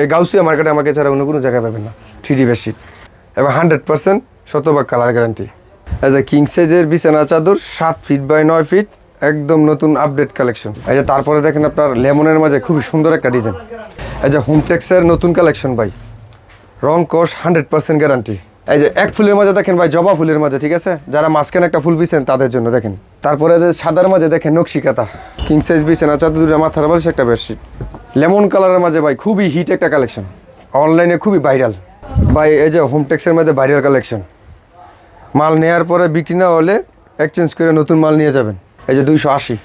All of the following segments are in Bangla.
এই গাউসিয়া মার্কেটে আমাকে ছাড়া অন্য কোনো জায়গায় পাবেন না। Three D bedsheet. এবং হান্ড্রেড পার্সেন্ট শতভাগ কালার গ্যারান্টি। এই যে কিং সাইজের বিছানা চাদর, সাত ফিট বাই নয় ফিট, একদম নতুন আপডেট কালেকশন। এই যে তারপরে দেখেন আপনার লেমনের মাঝে খুবই সুন্দর একটা ডিজাইন। এই যে হোমটেক্সের নতুন কালেকশন ভাই। রং কোষ হান্ড্রেড পার্সেন্ট গ্যারান্টি। এই যে এক ফুলের মাঝে দেখেন ভাই, জবা ফুলের মাঝে, ঠিক আছে? যারা মাঝখানে একটা ফুল বিছেন তাদের জন্য দেখেন। তারপরে যে সাদার মাঝে দেখেন নকশি কাতা কিং সাইজ বিছানা চাদর দুটো মাথার বালিশ একটা বেডশিট। লেমন কালারের মাঝে ভাই খুবই হিট একটা কালেকশন অনলাইনে খুবই ভাইরাল ভাই, এই যে হোমটেক্সের মধ্যে ভাইরাল কালেকশন মাল নেওয়ার পরে বিক্রি না হলে এক্সচেঞ্জ করে নতুন মাল নিয়ে যাবেন। এই যে দুইশো আশি।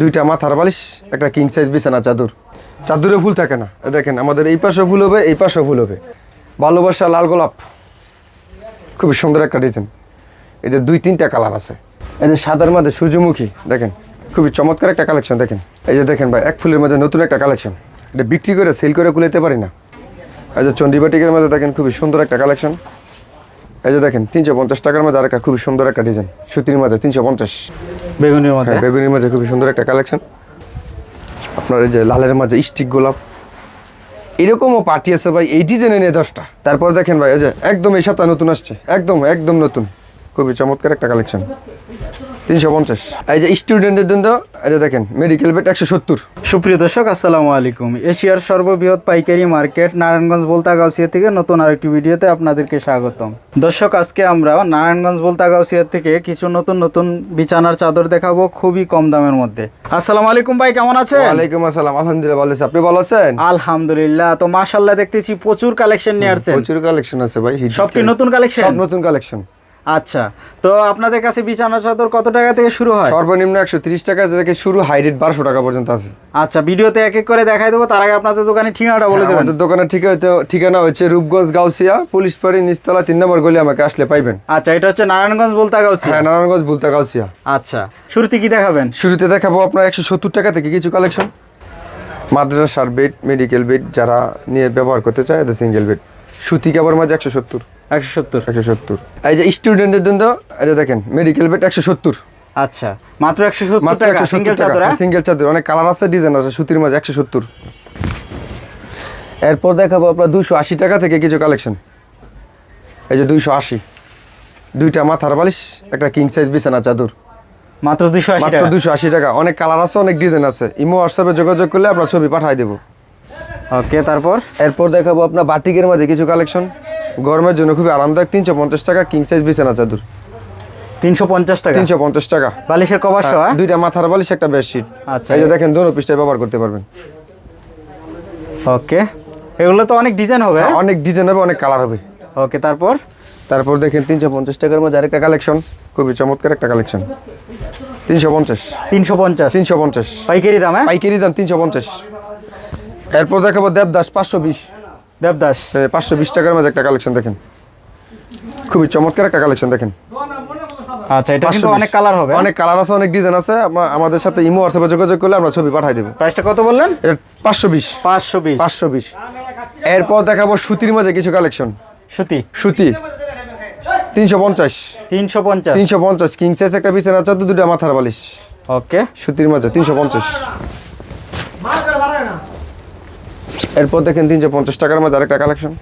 দুইটা মাথার বালিশ, একটা কিং সাইজ বিছানা, চাদর। চাদরে ফুল থাকে না। দেখেন, আমাদের এই পাশেও ফুল হবে, এই পাশেও ফুল হবে। ভালোবাসা, লাল গোলাপ। খুবই সুন্দর একটা ডিজাইন এদের দুই, তিনটা কালার আছে। এই যে সাদার মধ্যে সূর্যমুখী, দেখেন। খুবই চমৎকার একটা কালেকশন দেখেন। এই যে দেখেন ভাই এক ফুলের মধ্যে নতুন একটা কালেকশন। এটা বিক্রি করে সেল করে কুলাইতে পারি না। এই যে চণ্ডীবাটিকের মধ্যে দেখেন খুবই সুন্দর একটা কালেকশন। এই যে দেখেন তিনশো পঞ্চাশ টাকার মধ্যে আরেকটা খুবই সুন্দর একটা ডিজাইন। সুতির মাঝে তিনশো পঞ্চাশ। বেগুনের মধ্যে? হ্যাঁ বেগুনির মাঝে খুবই সুন্দর একটা কালেকশন। আপনার এই যে লালের মাঝে স্টিক গোলাপ। এরকমও পার্টি আছে ভাই এই ডিজাইনে নিয়ে দশটা। তারপর দেখেন ভাই এই যে একদম এই সপ্তাহ নতুন আসছে। একদম একদম নতুন। খুবই চমৎকার একটা কালেকশন। তিনশো পঞ্চাশ। এই যে স্টুডেন্টদের জন্য যে দেখেন মেডিকেল বেড একশো সত্তর। সুপ্রিয় দর্শক আসসালামু আলাইকুম। এশিয়ার সর্ববৃহৎ পাইকারি মার্কেট নারায়ণগঞ্জ বলতাগাউসিয়া থেকে নতুন আরেকটি ভিডিওতে আপনাদেরকে স্বাগতম। দর্শক আজকে আমরা নারায়ণগঞ্জ বলতাগাউসিয়া থেকে কিছু নতুন নতুন বিছানার চাদর দেখাবো খুবই কম দামের মধ্যে। আসসালামু আলাইকুম ভাই কেমন আছেন? ওয়ালাইকুম আসসালাম আলহামদুলিল্লাহ ভালো আছি। আপনি ভালো আছেন? আলহামদুলিল্লাহ তো মাশাল্লাহ দেখতেছি প্রচুর কালেকশন নিয়ে আসছেন। প্রচুর কালেকশন আছে ভাই সব কি নতুন কালেকশন সব নতুন কালেকশন আচ্ছা তো আপনাদের কাছে বিছানার চাদর কত টাকা থেকে শুরু হয়? সর্বনিম্ন একশো তিরিশ টাকা থেকে শুরু হাই রেট বারোশো টাকা পর্যন্ত আছে। আচ্ছা ভিডিওতে এক এক করে দেখাই দেবো তার আগে আপনাদের দোকানে ঠিকানাটা বলে দেবেন। আমাদের দোকানের ঠিকানা ঠিকানা হচ্ছে রূপগঞ্জ গাউসিয়া পুলিশ পাড়ি নিচতলা তিন নম্বর গলি আমাকে আসলে পাইবেন। আচ্ছা এটা হচ্ছে নারায়ণগঞ্জ বলতাগাউসি হ্যাঁ নারায়ণগঞ্জ বুলতা গাউসিয়া। আচ্ছা শুরুতে কি দেখাবেন? শুরুতে দেখাবো আপনার একশো সত্তর টাকা থেকে কিছু কালেকশন মাদ্রাসার বেড মেডিকেল বেড যারা নিয়ে ব্যবহার করতে চায় এদের সিঙ্গেল বেড সুতি কাপড় মাঝে একশো সত্তর। একশো সত্তর। একশো সত্তর। এই যে স্টুডেন্টদের জন্য এই যে দেখেন মেডিকেল বেড একশো সত্তর। আচ্ছা মাত্র একশো সত্তর টাকা সিঙ্গেল চাদর হ্যাঁ? সিঙ্গেল চাদর অনেক কালার আছে ডিজাইন আছে সুতির মাঝে একশো সত্তর। এরপর দেখাবো আপনার দুশো আশি টাকা থেকে কিছু কালেকশন এই যে দুইশো আশি। দুইটা মাথার বালিশ একটা কিং সাইজ বিছানা চাদর। মাত্র দুশো মাত্র দুশো আশি টাকা। অনেক কালার আছে অনেক ডিজাইন আছে। ইমো হোয়াটসঅ্যাপে যোগাযোগ করলে আপনার ছবি পাঠাই দেবো। ওকে তারপর? এরপর দেখাবো আপনার বাটিকের মাঝে কিছু কালেকশন গরমের জন্য খুবই আরামদায়ক। তিনশো পঞ্চাশ টাকা কিং সাইজ বিছানা চাদর। তিনশো পঞ্চাশ টাকা? তিনশো পঞ্চাশ টাকা। বালিশের কভার সহ? হ্যাঁ? দুইটা মাথার বালিশ একটা বেডশিট আচ্ছা। এই যে দেখেন দোনো পিসটাই ব্যবহার করতে পারবেন। ওকে। এগুলো তো অনেক ডিজাইন হবে হ্যাঁ? অনেক ডিজাইন হবে অনেক কালার হবে। ওকে তারপর? তারপর দেখেন তিনশো পঞ্চাশ টাকার মধ্যে আরেকটা কালেকশন খুবই চমৎকার একটা কালেকশন তিনশো পঞ্চাশ। তিনশো পঞ্চাশ? তিনশো পঞ্চাশ। পাইকারি দাম হ্যাঁ? পাইকারি দাম তিনশো পঞ্চাশ। এরপর দেখাবো দেবদাস পাঁচশো বিশ। দেবদাস। পাঁচশো বিশ টাকার মধ্যে একটা কালেকশন দেখেন। খুবই চমৎকার একটা কালেকশন দেখেন। আচ্ছা এটা কিন্তু অনেক কালার হবে? অনেক কালার আছে অনেক ডিজাইন আছে। আমাদের সাথে ইমো হোয়াটসঅ্যাপে যোগাযোগ করলে আমরা ছবি পাঠাই দেবো। প্রাইসটা কত বললেন? এটা পাঁচশো বিশ। পাঁচশো বিশ। পাঁচশো বিশ। এরপর দেখাবো সুতির মাঝে কিছু কালেকশন সুতি? সুতি। তিনশো পঞ্চাশ। তিনশো পঞ্চাশ। তিনশো পঞ্চাশ কিং সাইজ একটা বিছানা চাদর দুটা মাথার বালিশ। ওকে সুতির মাঝে তিনশো পঞ্চাশ। এরপর দেখেন তিনশো পঞ্চাশ টাকার মাঝে আরেকটা কালেকশন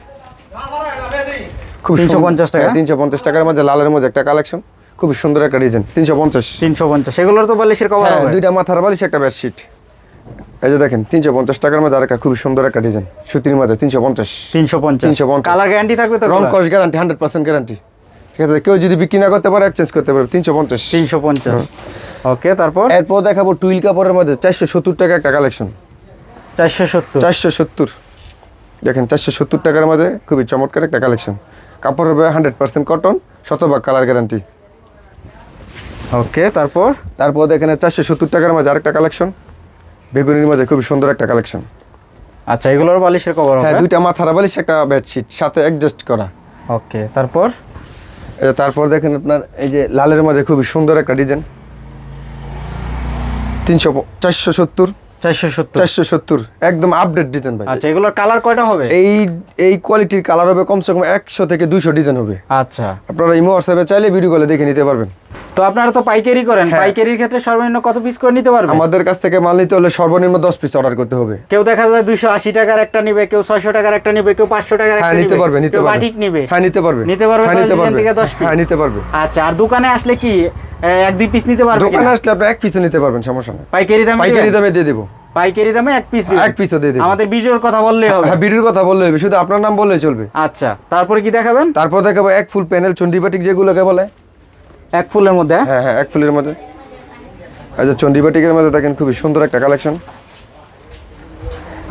খুব 350 টাকা? তিনশো পঞ্চাশ টাকার মাঝে লালের মাঝে একটা কালেকশন খুবই সুন্দর একটা ডিজাইন তিনশো পঞ্চাশ। তিনশো পঞ্চাশ। এগুলোর তো বালিশের কভার হ্যাঁ হবে। দুইটা মাথার বালিশ একটা বেডশিট এই যে দেখেন তিনশো পঞ্চাশ টাকার মাঝে আরেকটা খুবই সুন্দর একটা ডিজাইন সুতির মাঝে তিনশো পঞ্চাশ। তিনশো পঞ্চাশ। 350 কালার গ্যারান্টি থাকবে তো রং কস গ্যারান্টি হান্ড্রেড পার্সেন্ট গ্যারান্টি আছে কেউ যদি বিক্রি না করতে পারে এক্সচেঞ্জ করতে পারবে। তিনশো পঞ্চাশ। তিনশো পঞ্চাশ। ওকে তারপর? এরপর দেখাবো টুইল কাপড়ের মধ্যে চারশো সত্তর টাকা একটা কালেকশন চারশো সত্তর। চারশো সত্তর। দেখেন চারশো সত্তর টাকার মধ্যে খুবই চমৎকার একটা কালেকশন কাপড় হবে হান্ড্রেড পার্সেন্ট কটন শতভাগ কালার গ্যারান্টি ওকে তারপর? তারপর দেখেন চারশো সত্তর টাকার মাঝে আরেকটা কালেকশন বেগুনির মাঝে খুবই সুন্দর একটা কালেকশন আচ্ছা এগুলোর বালিশের কভার হ্যাঁ দুইটা মাথার বালিশ একটা বেডশিট সাথে অ্যাডজাস্ট করা। ওকে তারপর? তারপর দেখেন আপনার এই যে লালের মাঝে খুবই সুন্দর একটা ডিজাইন তিনশো চারশো সত্তর। চারশো সত্তর। একদম আপডেট ডিজাইন ভাই। আচ্ছা এগুলোর কালার কয়টা হবে? এই এই কোয়ালিটির কালার হবে কমসে কম একশো থেকে দুইশো ডিজাইন হবে। আচ্ছা। আপনারা ইমো হোয়াটসঅ্যাপে চাইলে ভিডিও কলে দেখে নিতে পারবেন। তো আপনারা তো পাইকারি করেন। হ্যাঁ। পাইকারির ক্ষেত্রে সর্বনিম্ন কত পিস করে নিতে পারবেন আমাদের কাছ থেকে মাল নিতে হলে সর্বনিম্ন দশ পিস অর্ডার করতে হবে। কেউ দেখা যায় দুইশো আশি টাকার একটা নিবে কেউ ছয়শো টাকার একটা নিবে কেউ পাঁচশো টাকার হ্যাঁ একটা নিতে পারবে নিতে পারবে। বাটিক নিবে। হ্যাঁ নিতে পারবে। নিতে পারবে হ্যাঁ নিতে পারবে। থেকে দশ piece? হ্যাঁ নিতে পারবে। আচ্ছা আর দোকানে আসলে কি এক দুই পিস নিতে পারবে দোকানে আসলে আপনি এক পিসও নিতে পারবেন সমস্যা নেই। পাইকারি দামে পাইকারি দামে দিয়ে দেবো। পাইকারি দামে এক পিস দিবেন? এক পিসও দিয়ে দেবো। আমাদের ভিডিওর কথা বললেই হবে। হ্যাঁ ভিডিওর কথা বললে হবে। শুধু আপনার নাম বললেই চলবে। আচ্ছা তারপরে কি দেখাবেন? তারপর দেখাবো এক ফুল প্যানেল চন্ডিবাটিক যেগুলোকে বলে। এক ফুলের মধ্যে হ্যাঁ? হ্যাঁ হ্যাঁ এক ফুলের মধ্যে। আচ্ছা চন্ডিবাটিকের মধ্যে দেখেন খুবই সুন্দর একটা কালেকশন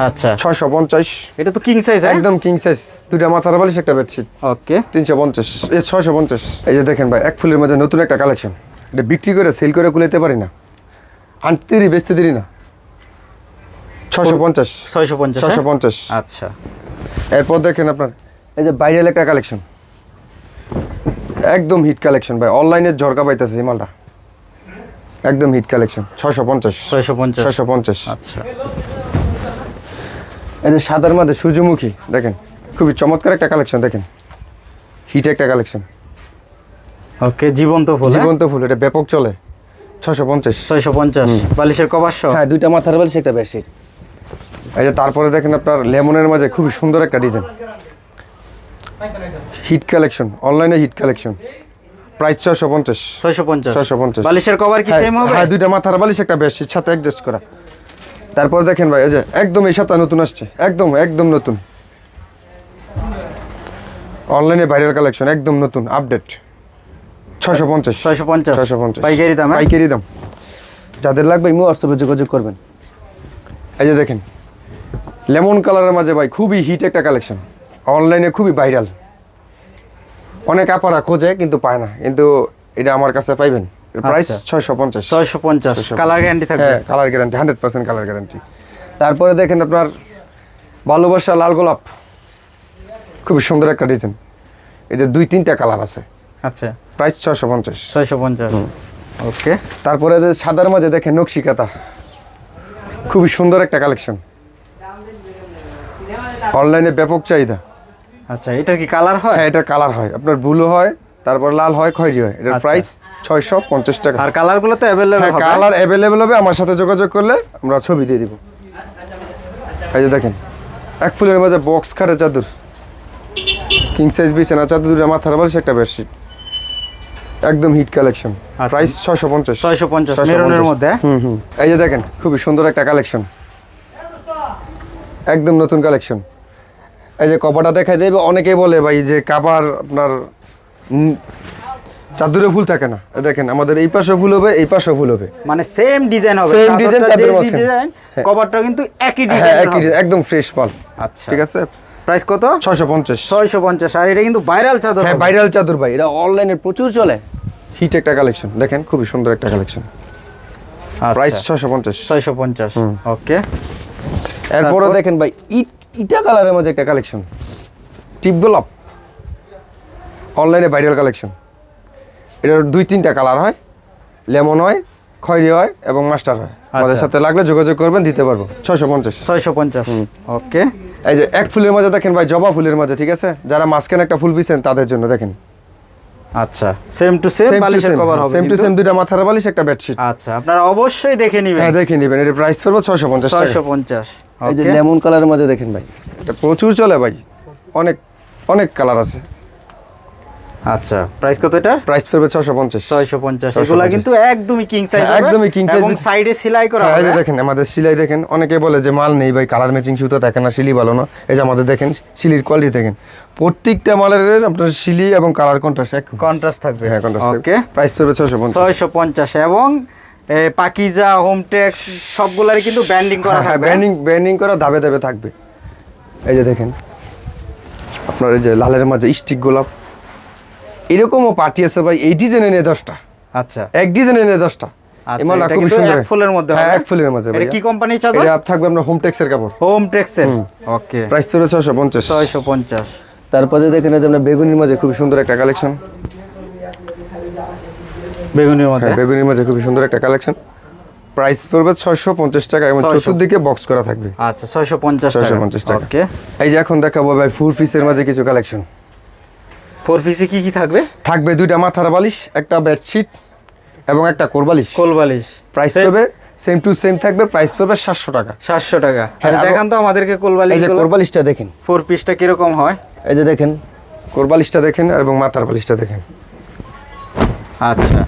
আচ্ছা। ছয়শো পঞ্চাশ। এটা তো কিং সাইজ একদম কিং সাইজ দুইটা মাথার বালিশ একটা বেডশিট ওকে তিনশো পঞ্চাশ। এই ছয়শো পঞ্চাশ। এই যে দেখেন ভাই এক ফুলের মধ্যে নতুন একটা কালেকশন এটা বিক্রি করে সেল করে কুলাইতে পারি না। আনতে দেরি বেচতে দেরি না। ছশো পঞ্চাশ। ছয়শো পঞ্চাশ ছশো হ্যাঁ? পঞ্চাশ। আচ্ছা। এরপর দেখেন আপনার এই যে বাইরের একটা কালেকশন একদম হিট কালেকশন ভাই। অনলাইনে ঝরকা পাইতেছে এই মালটা। একদম হিট কালেকশন ছয়শো পঞ্চাশ। ছয়শো পঞ্চাশ। ছয়শো পঞ্চাশ। আচ্ছা। এই যে সাদার মধ্যে সূর্যমুখী দেখেন খুবই চমৎকার একটা কালেকশন দেখেন। হিট একটা কালেকশন ওকে জীবন্ত ফুল হ্যাঁ? জীবন্ত ফুল এটা ব্যাপক চলে। ছয়শো পঞ্চাশ। ছয়শো পঞ্চাশ। বালিশের কভার হ্যাঁ দুইটা মাথার বালিশ একটা বেডশিট। এই যে তারপরে দেখেন আপনার লেমনের মাঝে খুবই সুন্দর একটা ডিজাইন হিট কালেকশন অনলাইনে হিট কালেকশন। প্রাইস ছয়শো পঞ্চাশ। ছয়শো পঞ্চাশ। ছয়শো পঞ্চাশ। বালিশের কভার কি সেম হবে? হ্যাঁ দুইটা মাথার বালিশ একটা বেডশিট সাথে অ্যাডজাস্ট করা। তারপর দেখেন ভাই এই যে একদম এই সপ্তাহে নতুন আসছে। একদম একদম নতুন। অনলাইনে ভাইরাল কালেকশন একদম নতুন আপডেট ছয়শো পঞ্চাশ। ছয়শো পঞ্চাশ। ছয়শো পঞ্চাশ। পাইকারি দাম হ্যাঁ? পাইকারি দাম। যাদের লাগবে ইমো হোয়াটসঅ্যাপে যোগাযোগ করবেন। এই যে দেখেন লেমন কালারের মাঝে ভাই খুবই হিট একটা কালেকশন অনলাইনে খুবই ভাইরাল অনেক আপারা খোঁজে কিন্তু পায় না। কিন্তু এটা আমার কাছে পাইবেন। প্রাইস আচ্ছা। ছয়শো পঞ্চাশ। ছয়শো পঞ্চাশ। কালার গ্যারান্টি থাকবে। হ্যাঁ colour guarantee hundred percent colour guarantee তারপরে দেখেন আপনার ভালোবাসা লাল গোলাপ। খুবই সুন্দর একটা ডিজাইন এটা দুই তিনটা কালার আছে। আচ্ছা। প্রাইস ছয়শো পঞ্চাশ। ছয়শো পঞ্চাশ। ওকে তারপরে যে সাদার মাঝে দেখেন নকশিকাতা। খুবই সুন্দর একটা কালেকশন অনলাইনে ব্যাপক চাহিদা। আচ্ছা এটা কি কালার হয়? হ্যাঁ এটা কালার হয়। আপনার ব্লু হয় তারপর লাল হয় খয়েরি হয়। এটার আচ্ছা। প্রাইস ছয়শো পঞ্চাশ টাকা। আর কালারগুলো তো অ্যাভেলেবল হ্যাঁ কালার অ্যাভেলেবেল হবে। আমার সাথে যোগাযোগ করলে আমরা ছবি দিয়ে দিব। এই যে দেখেন এক ফুলের মাঝে বক্স খাটে চাদর। কিং সাইজ বিছানা চাদর মাথার বালিশ একটা বেডশিট একদম হিট কালেকশন আচ্ছা। প্রাইস ছয়শো পঞ্চাশ। ছয়শো পঞ্চাশ মেরুনের মধ্যে? হুম হুম। এই যে দেখেন খুবই সুন্দর একটা কালেকশন একদম নতুন কালেকশন এই যে কপাটা দেখাই দেবে অনেকেই বলে ভাই যে কাবার আপনার চাদরে ফুল থাকে না। দেখেন আমাদের এই পাশে ফুল হবে এই পাশে ফুল হবে। মানে সেম ডিজাইন হবে design, যে চাদরের ডিজাইন হ্যাঁ। কভারটা কিন্তু একই হ্যাঁ ডিজাইন একই একদম ফ্রেশ মাল। আচ্ছা। ঠিক আছে? প্রাইস কত? ছয়শো পঞ্চাশ। ছয়শো পঞ্চাশ। আর এটা কিন্তু ভাইরাল চাদর হ্যাঁ ভাইরাল চাদর ভাই। এটা অনলাইনে প্রচুর চলে। হিট একটা কালেকশন দেখেন খুবই সুন্দর একটা কালেকশন প্রাইস ছয়শো পঞ্চাশ। ছয়শো পঞ্চাশ। ওকে এরপরে দেখেন ভাই ইট ইটা কালারের মধ্যে একটা কালেকশন টিপ গোলাপ। অনলাইনে ভাইরাল কালেকশন এটার দুই তিনটা কালার হয়। লেমন হয় খয়েরি হয় এবং মাস্টার হয়। আমাদের আচ্ছা। সাথে লাগলে যোগাযোগ করবেন দিতে পারব। ছয়শো পঞ্চাশ। ছয়শো পঞ্চাশ। ওকে। এই যে এক ফুলের মাঝে দেখেন ভাই জবা ফুলের মাঝে ঠিক আছে? যারা মাঝখানে একটা ফুল পিছেন তাদের জন্য দেখেন। আচ্ছা। সেম টু সেম বালিশের কভার হবে সেম টু সেম দুইটা মাথার বালিশ একটা বেডশিট আচ্ছা আপনারা অবশ্যই দেখে নেবেন। হ্যাঁ দেখে নেবেন। এর প্রাইস পড়ব ছয়শো পঞ্চাশ টাকা। ছয়শো পঞ্চাশ। এই যে লেমন কালারের মাঝে দেখেন ভাই। এটা প্রচুর চলে ভাই। অনেক অনেক কালার আছে। আচ্ছা প্রাইস কত এটা? প্রাইস পড়বে ছশো পঞ্চাশ। ছয়শো পঞ্চাশ। 650 এগুলা কিন্তু একদমই কিং সাইজ একদমই কিং size। এবং সাইডে সেলাই করা হ্যাঁ, এই যে দেখেন আমাদের সিলাই দেখেন অনেকে বলে যে মাল নেই ভাই কালার ম্যাচিং সুতো থাকে না সিলি ভালো না। এই যে আমাদের দেখেন সিলির কোয়ালিটি দেখেন। প্রত্যেকটা মালের আপনার সিলি এবং কালার কন্ট্রাস্ট এক কন্ট্রাস্ট থাকবে। হ্যাঁ কন্ট্রাস্ট ওকে প্রাইস পড়বে ছশো পঞ্চাশ। ছয়শো পঞ্চাশ এবং পাকিজা হোমটেক্স সবগুলারই কিন্তু ব্যান্ডিং করা হ্যাঁ থাকবে। ব্যান্ডিং ব্যান্ডিং করা ধাপে ধাপে থাকবে। এই যে দেখেন আপনার এই যে লালের মাঝে স্টিক গোলাপ। এরকমও পার্টি আছে ভাই এই ডিজাইনে নিয়ে দশটা। আচ্ছা। এক ডিজাইনে নিয়ে দশটা। আচ্ছা, ফুলের মধ্যে হ্যাঁ এক ফুলের কি কোম্পানির চাদর? এটা থাকবে আপনার হোম টেক্সের কাপড়। হোম টেক্সের ওকে। প্রাইস তারপরে দেখেন যে আপনার বেগুনির মাঝে খুব সুন্দর একটা কালেকশন। বেগুনির মধ্যে? হ্যাঁ বেগুনির মাঝে খুব সুন্দর একটা কালেকশন। প্রাইস পড়বে ছয়শো পঞ্চাশ টাকা এবং 650 চতুর্দিকে বক্স করা থাকবে। আচ্ছা ছয়শো পঞ্চাশ ছয়শো পঞ্চাশ টাকা। ওকে এই যে এখন দেখাবো ভাই ফুল পিসের মাঝে কিছু কালেকশন ফোর পিসে কি কি থাকবে? থাকবে দুইটা মাথার বালিশ একটা বেডশিট এবং একটা কোরবালিশ কোলবালিশ প্রাইস পড়বে সেম টু সেম থাকবে প্রাইস পড়বে সাতশো টাকা। সাতশো টাকা। হ্যাঁ, আচ্ছা, দেখান তো আমাদেরকে কোলবালিশ এই যে কোরবালিশটা দেখেন। ফোর পিসটা কীরকম হয়? এই যে দেখেন কোরবালিশটা দেখেন এবং মাথার বালিশটা দেখেন। আচ্ছা।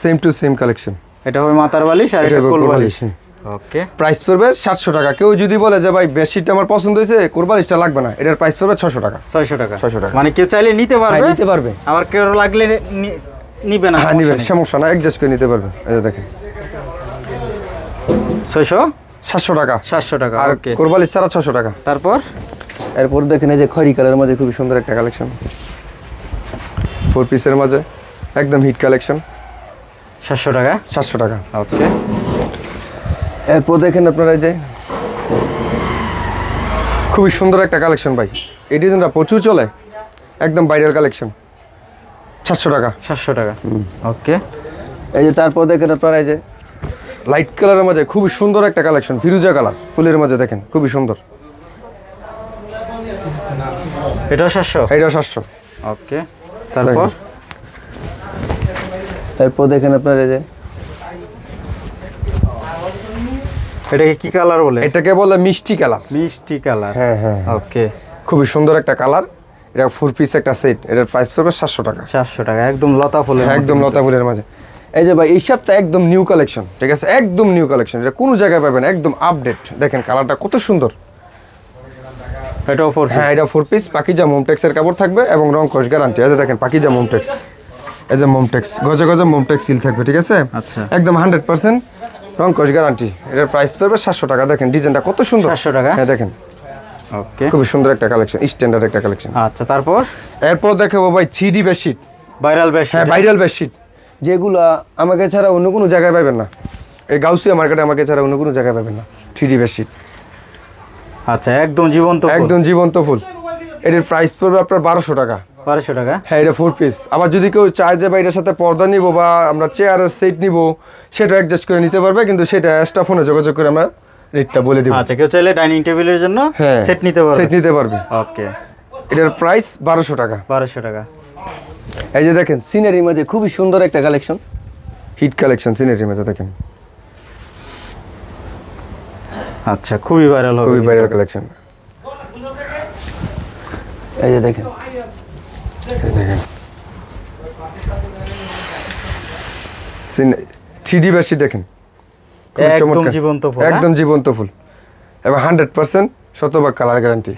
সেম টু সেম কালেকশন এটা হবে মাথার বালিশ আর এটা হবে ওকে প্রাইস পড়বে সাতশো টাকা। কেউ যদি বলে যে ভাই বেডশিটটা আমার পছন্দ হয়েছে কোরবালিশটা লাগবে না। এটার প্রাইস পড়বে ছশো টাকা। ছয়শো টাকা। 600 টাকা। মানে কেউ চাইলে নিতে হ্যাঁ পারবে নিতে পারবে। আবার কেউ লাগলে নিবে না হ্যাঁ নিবেন সমস্যা না অ্যাডজাস্ট করে নিতে পারবে। এই দেখেন। ছয়শো? সাতশো টাকা। সাতশো টাকা আর কোরবালিশ ছাড়া ছশো টাকা। তারপর? এরপর দেখেন এই যে খয়রি কালারের মাঝে খুবই সুন্দর একটা কালেকশন ফোর পিসের মাঝে একদম হিট কালেকশন সাতশো টাকা? সাতশো টাকা। ওকে। এরপর দেখেন আপনারা এই যে খুবই সুন্দর একটা কালেকশন ভাই। এই ডিজাইনটা প্রচুর চলে একদম বাইরের কালেকশন। সাতশো টাকা। সাতশো টাকা। ওকে। এই যে তারপর দেখেন আপনারা এই যে লাইট কালারের মাঝে খুবই সুন্দর একটা কালেকশন ফিরুজা কালার ফুলের মাঝে দেখেন খুবই সুন্দর। এটাও সাতশো? এইটা সাতশো। ওকে। তারপর? এরপর দেখেন আপনার এই যে। এটাকে কি কালার বলে? এটাকে বলে মিষ্টি কালার মিষ্টি কালার হ্যাঁ হ্যাঁ ওকে খুবই সুন্দর একটা কালার এটা ফোর পিস একটা সেট এটার প্রাইস পড়বে সাতশো টাকা। সাতশো টাকা একদম লতা ফুলের হ্যাঁ, একদম লতা ফুলের মাঝে। এই যে ভাই এই সপ্তাহে একদম নিউ কালেকশন ঠিক আছে? একদম নিউ কালেকশন এটা কোনো জায়গায় পাবেন একদম আপডেট দেখেন কালারটা কত সুন্দর। এটাও ফোর হ্যাঁ এটা ফোর পিস পাকিজা মোমটেক্সের কাপড় থাকবে এবং রং কস গ্যারান্টি আছে দেখেন পাকিজা মোমটেক্স। এই যে মোমটেক্স গজে গজে মোমটেক্স সিল থাকবে ঠিক আছে? আচ্ছা। একদম হান্ড্রেড পার্সেন্ট রং কস গ্যারান্টি এটার প্রাইস পড়বে সাতশো টাকা দেখেন ডিজাইনটা কত সুন্দর। 700 টাকা? হ্যাঁ দেখেন। ওকে খুবই সুন্দর একটা কালেকশন স্ট্যান্ডার্ড একটা কালেকশন আচ্ছা তারপর? এরপর দেখাবো ভাই থ্রি ডি বেডশিট ভাইরাল বেশ হ্যাঁ ভাইরাল বেডশিট যেগুলো আমাকে ছাড়া অন্য কোনো জায়গায় পাবেন না। এই গাউসিয়া মার্কেটে আমাকে ছাড়া অন্য কোনো জায়গায় পাবেন না। থ্রি ডি বেডশিট আচ্ছা একদম জীবন্ত একদম জীবন্ত ফুল। এটার প্রাইস পড়বে আপনার বারোশো টাকা। বারোশো টাকা। হ্যাঁ এটা ফোর পিস আবার যদি কেউ চায় যে বা এটার সাথে পর্দা নিব বা আমরা চেয়ারের সেট নিব সেটা অ্যাডজাস্ট করে নিতে পারবে কিন্তু সেটা এক্সট্রা ফোনে যোগাযোগ করে আমরা রেটটা বলে দিব। আচ্ছা কেউ চাইলে ডাইনিং টেবিলের জন্য হ্যাঁ সেট নিতে পারবে। সেট নিতে পারবে। ওকে এটার প্রাইস বারোশো টাকা। বারোশো টাকা। এই যে দেখেন সিনারির মাঝে খুবই সুন্দর একটা কালেকশন হিট কালেকশন সিনারি মাঝে দেখেন। আচ্ছা খুবই ভাইরাল খুবই ভাইরাল কালেকশন এই যে দেখেন দেখেন বেশি দেখেন একদম। জীবন্ত ফুল, হ্যাঁ? একদম জীবন্ত ফুল এবং হান্ড্রেড পার্সেন্ট শতভাগ কালার গ্যারান্টি